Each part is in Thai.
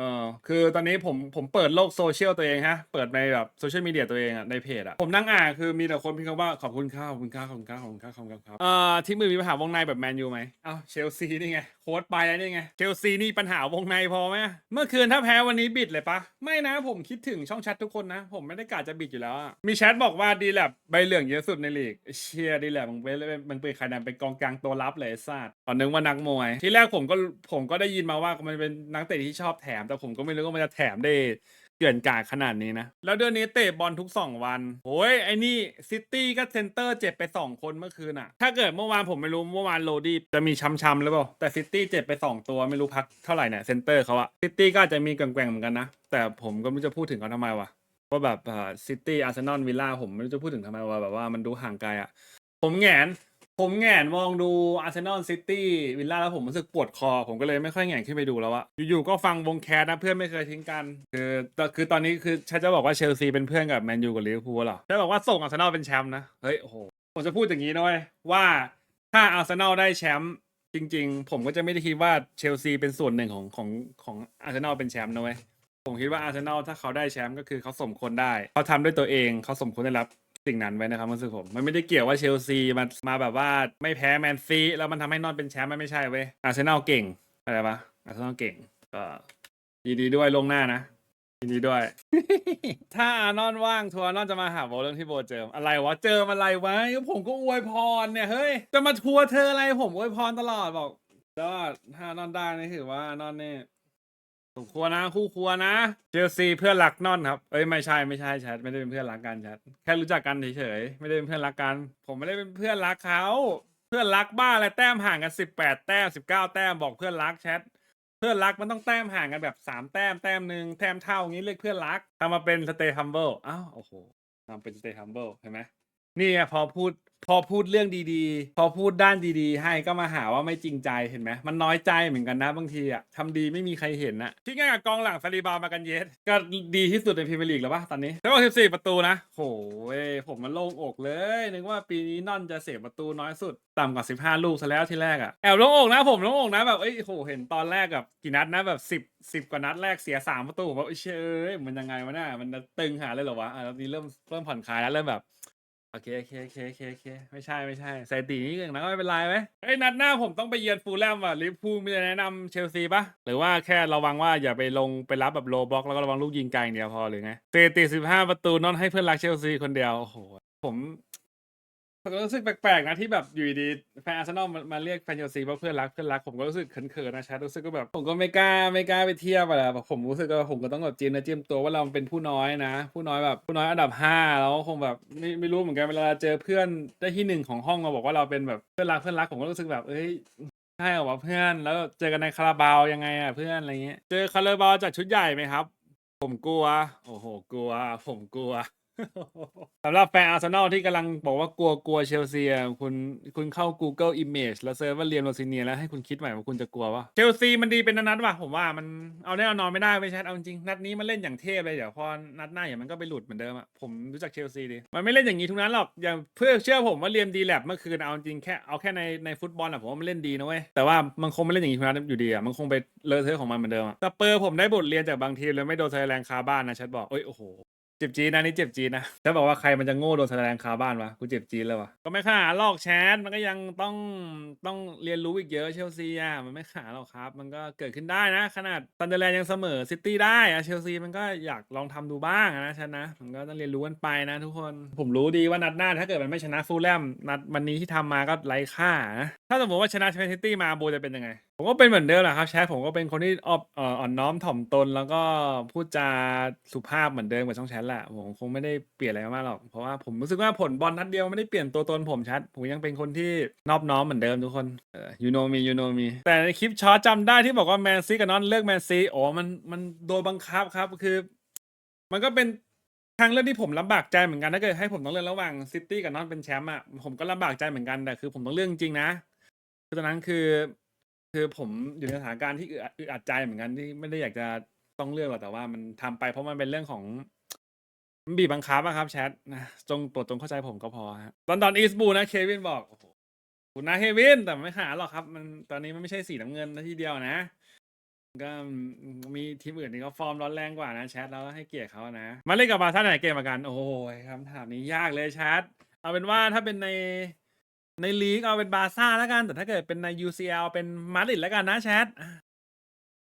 เออ คือตอนนี้ผมผมเปิดโลกโซเชียลตัวเองฮะ เปิดในแบบโซเชียลมีเดียตัวเองอะในเพจอะผมนั่งอ่านคือมีแต่คนพิมพ์คำว่าขอบคุณค่าขอบคุณค่าขอบคุณค่าขอบคุณค่าขอบคุณครับเอ่อที่มือมีปัญหาวงในแบบแมนยูไหมอ้าวเชลซีนี่ไงโค้ดไปแล้วนี่ไงเชลซีนี่ปัญหาวงในพอไหมเมื่อคืนถ้าแพ้วันนี้บิดเลยปะไม่นะผมคิดถึงช่องแชททุกคนนะ ผมไม่ได้กะจะบิดอยู่แล้วอะมีแชทบอกว่าดีแลบใบเหลืองเยอะสุดในลีกเชียร์ดีแลบมึงเป็นมึงเป็นใครนะเป็นกองกลางตัวรับเลยไอ้สัตว์อ๋อนึกว่านักมวย ที่แรกผมก็ผมก็ได้ยินมาว่ามันเป็นนักเตะที่ชอบแถมแต่ผมก็ก็ไม่รู้ว่ามันจะแถมได้เกลื่อนกาขนาดนี้นะ แล้วเดือนนี้เตะบอลทุก2วันโอ้ยไอ้นี่ซิตี้ก็เซนเตอร์เจ็บไป2คนเมื่อคืนอะถ้าเกิดเมื่อวานผมไม่รู้เมื่อวานโรดี้จะมีช้ำๆหรือเปล่าแต่ซิตี้เจ็บไป2ตัวไม่รู้พักเท่าไหร่เนี่ยเซนเตอร์เขาอะซิตี้ก็อาจจะมีแกว่งๆเหมือนกันนะแต่ผมก็ไม่รู้จะพูดถึงเขาทำไมวะว่าแบบซิตี้อาร์เซนอลวิลล่าผมไม่รู้จะพูดถึงทำไมวะแบบว่ามันดูห่างไกลอะผมแงน ผมแงนมองดูอาร์เซนอลซิตี้วิลล่าแล้วผมรู้สึกปวดคอ ผมก็เลยไม่ค่อยแงนขึ้นไปดูแล้วอะอยู่ๆก็ฟังวงแคสนะเพื่อนไม่เคยทิ้งกัน คือแต่คือตอนนี้คือฉันจะบอกว่าเชลซีเป็นเพื่อนกับแมนยูกับลิเวอร์พูลเหรอฉันบอกว่าส่งอาร์เซนอลเป็นแชมป์นะเฮ้ยโอ้โหผมจะพูดอย่างนี้นะเว้ยว่าถ้าอาร์เซนอลได้แชมป์จริง ๆ ผมก็จะไม่ได้คิดว่าเชลซีเป็นส่วนหนึ่งของของของอาร์เซนอลเป็นแชมป์นะเว้ยผมคิดว่าอาร์เซนอลถ้าเขาได้แชมป์ก็คือเขาสมควรได้ เขาทำด้วยตัวเองเขาสมควรได้รับ สิ่งนั้นไว้นะครับรู้สึกผม มันไม่ได้เกี่ยวว่าเชลซีมามาแบบว่าไม่แพ้แมนซีแล้วมันทำให้นอนเป็นแชมป์มันไม่ใช่เว้ยอาร์เซนอลเก่งอะไรปะอาร์เซนอลเก่งก็ยินดีด้วยลงหน้านะยินดีด้วย ถ้าอานอนว่างทัวร์นอนจะมาหาโบเรื่องที่โบเจออะไรวะเจออะไรวะผมก็อวยพรเนี่ยเฮ้ยจะมาทัวร์เธออะไรผมอวยพรตลอดบอกแล้วถ้านอนได้นี่ถือว่าอานอนเนี่ย สมควรนะ คู่ควรนะเชลซีเพื่อนรักนอนครับเอ้ยไม่ใช่ไม่ใช่แชทไม่ได้เป็นเพื่อนรักกันแชทแค่รู้จักกันเฉยๆไม่ได้เป็นเพื่อนรักกัน ผมไม่ได้เป็นเพื่อนรักเขาเพื่อนรักบ้าอะไรแต้มห่างกันสิบแปดแต้มสิบเก้าแต้มบอกเพื่อนรักแชทเพื่อนรักมันต้องแต้มห่างกันแบบสามแต้มแต้มหนึ่งแต้มเท่างี้เรียกเพื่อนรักทำมาเป็นสเตย์ฮัมเบิลอ้าวโอ้โหทำเป็นสเตย์ฮัมเบิลเห็นไหมนี่พอพูด พอพูดเรื่องดีๆ พอพูดด้านดีๆ ให้ก็มาหาว่าไม่จริงใจเห็นไหมมันน้อยใจเหมือนกันนะบางทีอะทำดีไม่มีใครเห็นนะที่ง่ายกับกองหลังซาลีบามากันเยสก็ดีที่สุดในพรีเมียร์ลีกแล้วปะตอนนี้แล้วก็สิบสี่ประตูนะโหผมมันโล่งอกเลย นึกว่าปีนี้นอนจะเสียประตูน้อยสุด ต่ำกว่าสิบห้าลูกซะแล้วที่แรกอะแอบโล่งอกนะผมโล่งอกนะแบบเอ้ยโหเห็นตอนแรกกับกี่นัดนะแบบสิบสิบกว่านัดแรกเสียสามประตูผมว่าเอ้ยเชยมันยังไงวะเนี่ยมันตึงหาเลยเหรอวะอะแล้วนี้เริ่มเริ่มผ่อนคลายแล้วเริ่มแบบ โอเคโอเคโอเคโอเคโอเคไม่ใช่ไม่ใช่ใส่ตีนี้กันนะก็ไม่เป็นไรไหมเอ้ยนัดหน้าผมต้องไปเยือนฟูลแลมว่ะลิเวอร์พูลมีอะไรแนะนำเชลซีปะหรือว่าแค่ระวังว่าอย่าไปลงไปรับแบบโลบล็อกแล้วก็ระวังลูกยิงไกลอย่างเดียวพอหรือไงเตตีสิบห้าประตูนอนให้เพื่อนรักเชลซีคนเดียวโอ้โหผม ผมก็รู้สึกแปลกๆนะที่แบบอยู่ดีๆแฟนอาร์เซนอลมามาเรียกแฟนเชลซีว่าเพื่อนรักเพื่อนรักผมก็รู้สึกเขินๆนะชัดรู้สึกก็แบบผมก็ไม่กล้าไม่กล้าไปเทียบอะแบบผมรู้สึกว่าผมก็ต้องแบบจีนนะเจียมตัวว่าเราเป็นผู้น้อยนะ ผู้น้อยแบบผู้น้อยอันดับห้าแล้วคงแบบไม่ไม่รู้เหมือนกันเวลาเจอเพื่อนได้ที่หนึ่งของห้องมาบอกว่าเราเป็นแบบเพื่อนรักเพื่อนรักผมก็รู้สึกแบบเอ้ยใช่เหรอวะเพื่อนแล้วเจอกันในคาราบาวยังไงอะเพื่อนอะไรเงี้ยเจอคาราบาวจัดชุดใหญ่ไหมครับ ผมกลัว โอ้โห กลัว ผมกลัว สำหรับแฟนอาร์เซนอลที่กำลังบอกว่ากลัวกลัวเชลซีอะคุณคุณเข้า Google Image แล้วเซิร์ชว่าเรียนโรซิเนียแล้วให้คุณคิดใหม่ว่าคุณจะกลัววะเชลซีมันดีเป็นนัดว่ะผมว่ามันเอาแน่เอานอนไม่ได้ไม่ใช่เอาจริงนัดนี้มันเล่นอย่างเทพเลยเดี๋ยวพอนัดหน้าอย่างมันก็ไปหลุดเหมือนเดิมอะผมรู้จักเชลซีดีมันไม่เล่นอย่างนี้ทุกนัดหรอกอย่างเพื่อเชื่อผมว่าเรียนดีแลบเมื่อคืนเอาจริงแค่เอาแค่ในในฟุตบอลอะผมว่ามันเล่นดีนะเว้ยแต่ว่ามันคงไม่เล่นอย่างนี้ทุกนัดอยู่ดีอะมันคงไปเลอะเทอะของมันเหมือนเดิมอะสเปอร์ผมได้บทเรียนจากบางทีเลยไม่โดนแสดงคาบ้านนะชัดบอกเอ้ยโอ้โห เจ็บจีดนะนี่เจ็บจีดนะจะบอกว่าใครมันจะโง่โดนแสดงคาบ้านวะกูเจ็บจีดแล้ววะก็ไม่ขาลอกแชทมันก็ยังต้องต้องเรียนรู้อีกเยอะเชลซีอะมันไม่ขาหรอกครับ มันก็เกิดขึ้นได้นะ ขนาดซันเดอร์แลนด์ยังเสมอซิตี้ได้อะเชลซีมันก็อยากลองทำดูบ้างนะชันนะมันก็ต้องเรียนรู้กันไปนะทุกคนผมรู้ดีว่านัดหน้าถ้าเกิดมันไม่ชนะฟูลแลมนัดวันนี้ที่ทำมาก็ไร้ค่านะถ้าสมมติว่าชนะแชมนซิตี้มาโบจะเป็นยังไง ผมก็เป็นเหมือนเดิมแหละครับแชทผมก็เป็นคนที่ออบเอ่ออ่อนน้อมถ่อมตน แล้วก็พูดจาสุภาพเหมือนเดิมกับช่องแชทแหละผมคงไม่ได้เปลี่ยนอะไรมากหรอกเพราะว่าผมรู้สึกว่าผลบอลนัดเดียวไม่ได้เปลี่ยนตัวตนผมแชทผมยังเป็นคนที่นอบน้อมเหมือนเดิมทุกคนเออ you know me you know me แต่ในคลิปช็อตจำได้ที่บอกว่าแมนซีกับนอนเลือกแมนซีอ๋อมันมันโดนบังคับครับคือ มันก็เป็นทางเลือกที่ผมลำบากใจเหมือนกันถ้าเกิดให้ผมต้องเลือกระหว่างซิตี้กับนอนเป็นแชมป์อะผมก็ลำบากใจเหมือนกันแต่คือ ผมต้องเลือกจริงๆนะคือตอนนั้นคือ คือผมอยู่ในสถานการณ์ที่อึดอัดอึดอัดใจเหมือนกันที่ไม่ได้อยากจะต้องเลือกหรอกแต่ว่ามันทำไปเพราะมันเป็นเรื่องของมันบีบบังคับอะครับแชทนะจงโปรดจงเข้าใจผมก็พอฮะตอนตอนอีสบูนะเควินบอกโอ้โหคุณนะเควินแต่ไม่หาหรอกครับ มันตอนนี้มันไม่ใช่สีน้ำเงินนะทีเดียวนะก็มีทีมอื่นที่เขาฟอร์มร้อนแรงกว่านะแชทแล้วให้เกียรติเขานะ มาเล่นกับบาร์ซ่าไหนเกมมากัน โอ้ยคำถามนี้ยากเลยแชทเอาเป็นว่าถ้าเป็นใน ในลีกเอาเป็นบาร์ซ่าแล้วกัน แต่ถ้าเกิดเป็นใน UCL เป็นมาดริดแล้วกันนะแชทอะ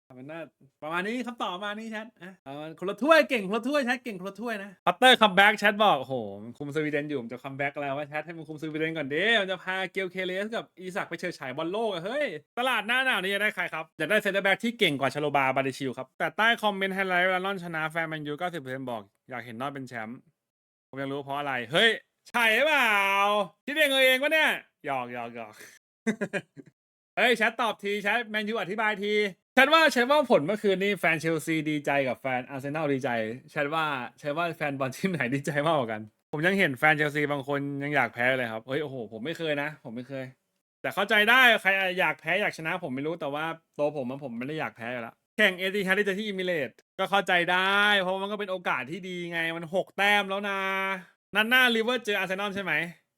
เอาเป็นว่าประมาณนี้คำตอบมานี้แชทอะคนละถ้วยเก่งคนละถ้วยแชทเก่งคนละถ้วยนะพัตเตอร์คัมแบ็กแชทบอกโอ้โหมุมสวีเดนอยู่มันจะคัมแบ็กแล้วว่าแชทให้มันคุมสวีเดนก่อนดิมันจะพาเกลเคเลสกับอีสักไปเชิดฉายบอลโลกอะเฮ้ย ตลาดหน้าหนาวนี้จะได้ใครครับอยากได้เซนเตอร์แบ็กที่เก่งกว่าชโลบาบาดิชิลครับ แต่ใต้คอมเมนต์ไฮไลท์เวลานอนชนะแฟนแมนยู90%บอก อยากเห็นนอนเป็นแชมป์ผมยังรู้เพราะอะไรเฮ้ย ใช่หรือเปล่าคิดเองเออเองวะเนี่ยหยอกหยอกหยอกเฮ้ยแชทตอบทีแชทแมนยูอธิบายทีแชทว่าแชทว่าผลเมื่อคืนนี้แฟนเชลซีดีใจกับแฟนอาร์เซนอลดีใจแชทว่าแชทว่าแฟนบอลทีมไหนดีใจมากกว่ากัน ผมยังเห็นแฟนเชลซีบางคนยังอยากแพ้เลยครับเฮ้ยโอ้โหผมไม่เคยนะ ผมไม่เคย แต่เข้าใจได้ใครอยากแพ้อยากชนะผมไม่รู้แต่ว่าตัวผมอะผมไม่ได้อยากแพ้อยู่แล้วแข่งเอติฮัดที่จะที่อิมิเลตก็เข้าใจได้ เพราะมันก็เป็นโอกาสที่ดีไงมันหกแต้มแล้วนะ นัดหน้าลิเวอร์เจออาร์เซนอลใช่ไหม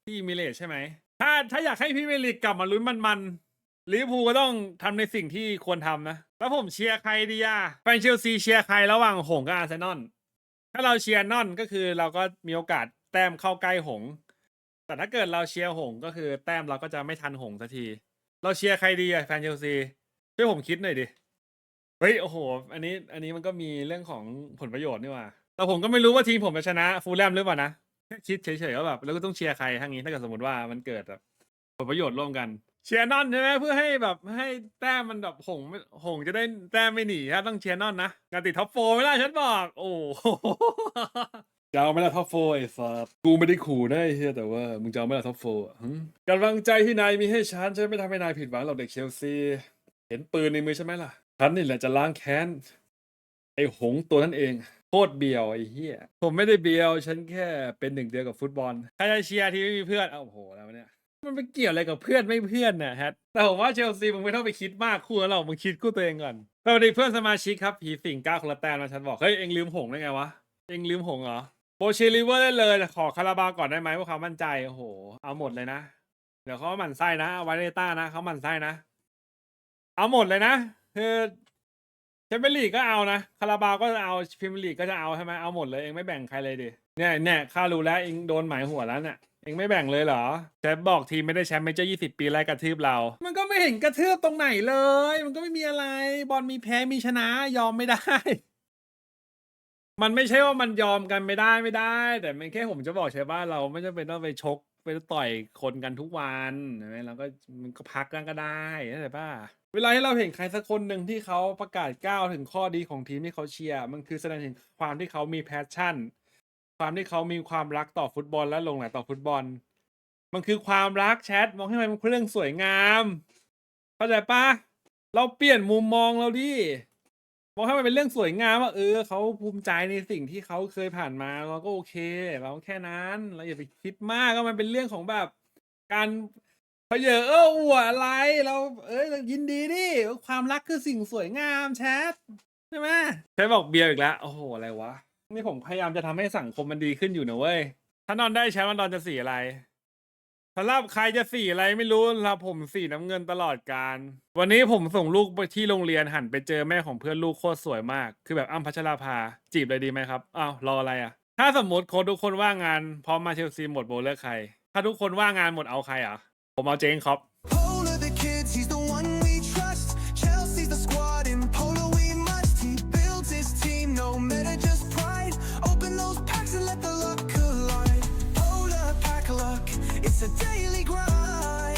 ที่มิเลตใช่ไหมถ้าถ้าอยากให้พรีเมียร์ลีกกลับมาลุ้นมันๆลิเวอร์พูลก็ต้องทำในสิ่งที่ควรทำนะ แล้วผมเชียร์ใครดีอะแฟนเชลซีเชียร์ใครระหว่างหงส์กับอาร์เซนอลถ้าเราเชียร์นอนก็คือเราก็มีโอกาสแต้มเข้าใกล้หงส์แต่ถ้าเกิดเราเชียร์หงส์ก็คือแต้มเราก็จะไม่ทันหงส์สักที เราเชียร์ใครดีอะแฟนเชลซีช่วยผมคิดหน่อยดิ เฮ้ยโอ้โห อันนี้อันนี้มันก็มีเรื่องของผลประโยชน์นี่หว่า แต่ผมก็ไม่รู้ว่าทีมผมจะชนะฟูลแลมหรือเปล่านะ แค่คิดเฉยๆว่าแบบแล้วก็ต้องเชียร์ใครทั้งนี้ถ้าเกิดสมมติว่ามันเกิดแบบผลประโยชน์ร่วมกัน เชียร์นอนใช่ไหมเพื่อให้แบบให้แต้มมันแบบหงไม่หงจะได้แต้มไม่หนีครับต้องเชียร์นอนนะงานติดท็อปโฟร์ไม่ได้ฉันบอก โอ้โหจะเอาไหม่ละท็อปโฟไอ้สัสกูไม่ได้ขู่นะไอ้เฮียแต่ว่ามึงจะเอาไหม่ละท็อปโฟกำลังใจที่นายมีให้ฉันฉันไม่ทำให้นายผิดหวังหรอกเด็กเชลซี เห็นปืนในมือใช่ไหมล่ะฉันนี่แหละจะล้างแค้น ไอ้หงส์ตัวนั้นเองโคตรเบียวไอ้เหี้ยผมไม่ได้เบียว ฉันแค่เป็นหนึ่งเดียวกับฟุตบอลใครจะเชียร์ที่ไม่มีเพื่อนเอ้าโหแล้วเนี่ยมันไปเกี่ยวอะไรกับเพื่อนไม่เพื่อนนะแฮทแต่ผมว่าเชลซีมึงไม่ต้องไปคิดมากคู่แล้วหรอกมึงคิดคู่ตัวเองก่อนสวัสดีเพื่อนสมาชิกครับผีสิงเก้าคนละแต้มนะฉันบอกเฮ้ยเอ็งลืมหงส์ได้ไงวะเอ็งลืมหงส์เหรอโบชิลิเวอร์ได้เลยขอคาราบาวก่อนได้ไหมเพื่อความมั่นใจโอ้โหเอาหมดเลยนะเดี๋ยวเขาหมั่นไส้นะเอาไว้ในต้านะเขาหมั่นไส้นะ เอาหมดเลยนะคือ แชมเปี้ยนลีกก็เอานะคาราบาวก็จะเอาพรีเมียร์ลีกก็จะเอาใช่ไหมเอาหมดเลยเองไม่แบ่งใครเลยดิเนี่ยเนี่ยข้ารู้แล้วเองโดนหมายหัวแล้วเนี่ยเองไม่แบ่งเลยเหรอแชมป์บอกทีมไม่ได้แชมป์เมเจอร์ยี่สิบปีไล่กระทืบเรา มันก็ไม่เห็นกระทืบตรงไหนเลย มันก็ไม่มีอะไรบอลมีแพ้มีชนะยอมไม่ได้ มันไม่ใช่ว่ามันยอมกันไม่ได้ไม่ได้ แต่มันแค่ผมจะบอกใช่ว่าเราไม่จำเป็นต้องไปชก ไปต่อยคนกันทุกวันใช่ไหมเราก็มันก็พักกันก็ได้เข้าใจป่ะเวลาที่เราเห็นใครสักคนหนึ่งที่เขาประกาศก้าวถึงข้อดีของทีมที่เขาเชียร์มันคือแสดงถึงความที่เขามีแพชชั่น ความที่เขามีความรักต่อฟุตบอลและลงไหลต่อฟุตบอล มันคือความรักแชทมองให้มันเป็นเรื่องสวยงาม เข้าใจปะเราเปลี่ยนมุมมองเราดิ มองให้มันเป็นเรื่องสวยงามว่าเออเขาภูมิใจในสิ่งที่เขาเคยผ่านมาเราก็โอเค เราแค่นั้นเราอย่าไปคิดมากก็มันเป็นเรื่องของแบบ การเพเยอเอออวดอะไรเรา เอ้ยเรายินดีดิความรักคือสิ่งสวยงามแชทใช่ไหมแชทบอกเบียร์อีกแล้วโอ้โหอะไรวะนี่ผมพยายามจะทำให้สังคมมันดีขึ้นอยู่นะเว้ยถ้านอนได้แชทมันนอนจะสีอะไร สำหรับใครจะสีอะไรไม่รู้สำหรับผมสีน้ำเงินตลอดการ วันนี้ผมส่งลูกไปที่โรงเรียนหันไปเจอแม่ของเพื่อนลูกโคตรสวยมาก คือแบบอ้ำพัชราภาจีบเลยดีไหมครับอ้าวรออะไรอะ ถ้าสมมติโค้ดทุกคนว่างงานพร้อมมาเชลซีหมดโบเลือกใคร ถ้าทุกคนว่างงานหมดเอาใครอะ ผมเอาเจงครับ